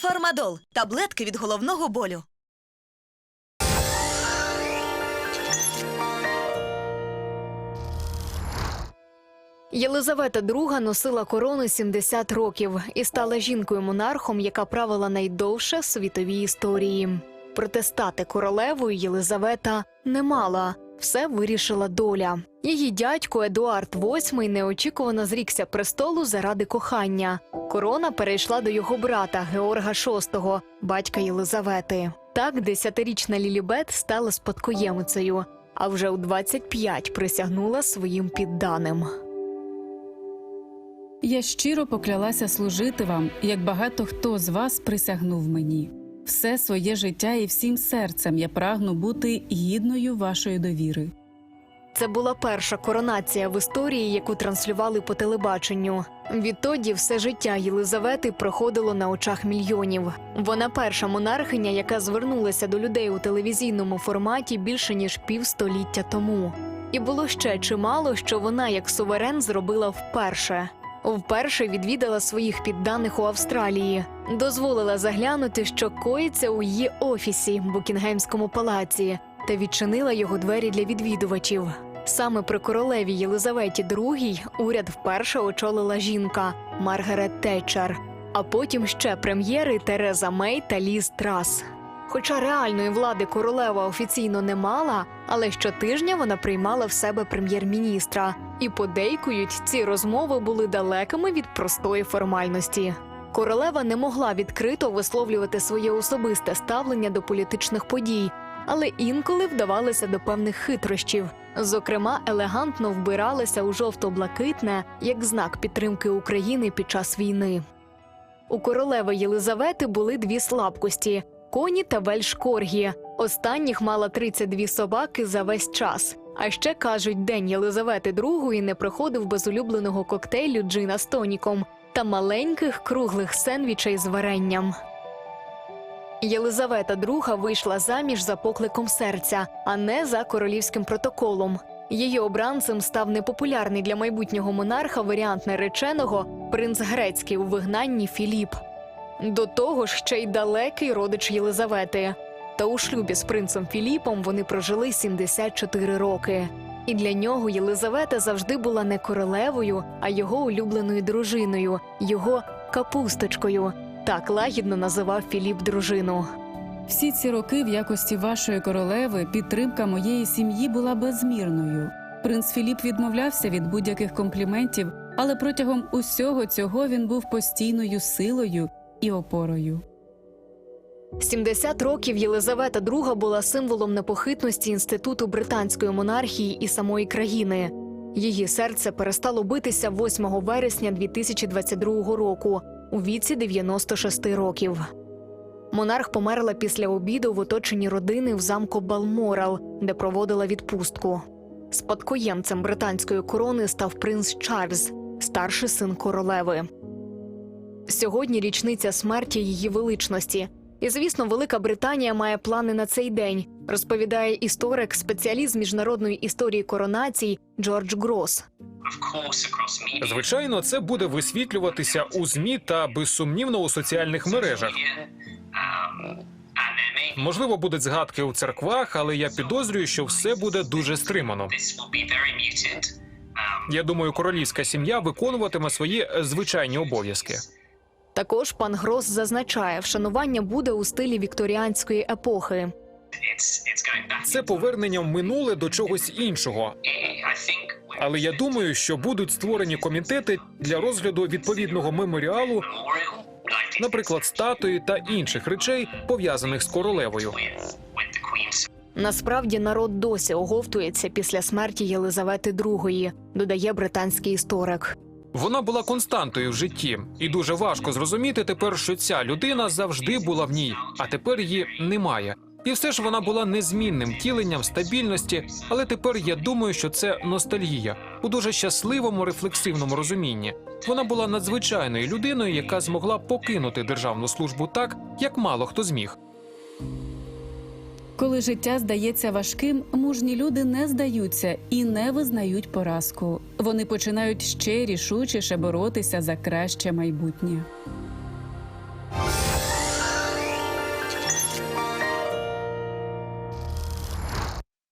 Фармадол таблетки від головного болю. Єлизавета II носила корону 70 років і стала жінкою-монархом, яка правила найдовше в світовій історії. Проте стати королевою Єлизавета не мала. Все вирішила доля. Її дядько Едуард VIII неочікувано зрікся престолу заради кохання. Корона перейшла до його брата Георга VI, батька Єлизавети. Так, десятирічна Лілібет стала спадкоємицею, а вже у 25 присягнула своїм підданим. Я щиро поклялася служити вам, як багато хто з вас присягнув мені. Все своє життя і всім серцем я прагну бути гідною вашої довіри. Це була перша коронація в історії, яку транслювали по телебаченню. Відтоді все життя Єлизавети проходило на очах мільйонів. Вона перша монархиня, яка звернулася до людей у телевізійному форматі більше ніж півстоліття тому. І було ще чимало, що вона, як суверен, зробила вперше. Вперше відвідала своїх підданих у Австралії, дозволила заглянути, що коїться у її офісі Букінгемському палаці, та відчинила його двері для відвідувачів. Саме при королеві Єлизаветі II уряд вперше очолила жінка Маргарет Тетчер, а потім ще прем'єри Тереза Мей та Ліз Трас. Хоча реальної влади королева офіційно не мала, але щотижня вона приймала в себе прем'єр-міністра. І подейкують, ці розмови були далекими від простої формальності. Королева не могла відкрито висловлювати своє особисте ставлення до політичних подій, але інколи вдавалася до певних хитрощів. Зокрема, елегантно вбиралася у жовто-блакитне як знак підтримки України під час війни. У королеви Єлизавети були дві слабкості коні та вельшкоргі. Останніх мала 32 собаки за весь час. А ще кажуть, день Єлизавети II не проходив без улюбленого коктейлю джина з тоніком та маленьких круглих сендвічей з варенням. Єлизавета II вийшла заміж за покликом серця, а не за королівським протоколом. Її обранцем став непопулярний для майбутнього монарха варіант нареченого принц грецький у вигнанні Філіп. До того ж, ще й далекий родич Єлизавети. Та у шлюбі з принцем Філіпом вони прожили 74 роки. І для нього Єлизавета завжди була не королевою, а його улюбленою дружиною, його капусточкою. Так лагідно називав Філіп дружину. Всі ці роки в якості вашої королеви підтримка моєї сім'ї була безмірною. Принц Філіп відмовлявся від будь-яких компліментів, але протягом усього цього він був постійною силою і опорою. 70 років Єлизавета II була символом непохитності інституту британської монархії і самої країни. Її серце перестало битися 8 вересня 2022 року у віці 96 років. Монарх померла після обіду в оточенні родини в замку Балморал, де проводила відпустку. Спадкоємцем британської корони став принц Чарльз, старший син королеви. Сьогодні річниця смерті її величності. І, звісно, Велика Британія має плани на цей день, розповідає історик, спеціаліст з міжнародної історії коронацій Джордж Грос. Звичайно, це буде висвітлюватися у змі та безсумнівно у соціальних мережах. Можливо, будуть згадки у церквах, але я підозрюю, що все буде дуже стримано. Я думаю, королівська сім'я виконуватиме свої е, звичайні обов'язки. Також пан Грос зазначає, вшанування буде у стилі вікторіанської епохи. Це повернення в минуле до чогось іншого. Але я думаю, що будуть створені комітети для розгляду відповідного меморіалу, наприклад, статуї та інших речей, пов'язаних з королевою. Насправді народ досі оговтується після смерті Єлизавети II, додає британський історик. Вона була константою в житті, і дуже важко зрозуміти тепер, що ця людина завжди була в ній, а тепер її немає. І все ж вона була незмінним тіленням стабільності, але тепер я думаю, що це ностальгія у дуже щасливому рефлексивному розумінні. Вона була надзвичайною людиною, яка змогла покинути державну службу так, як мало хто зміг. Коли життя здається важким, мужні люди не здаються і не визнають поразку. Вони починають ще рішучіше боротися за краще майбутнє.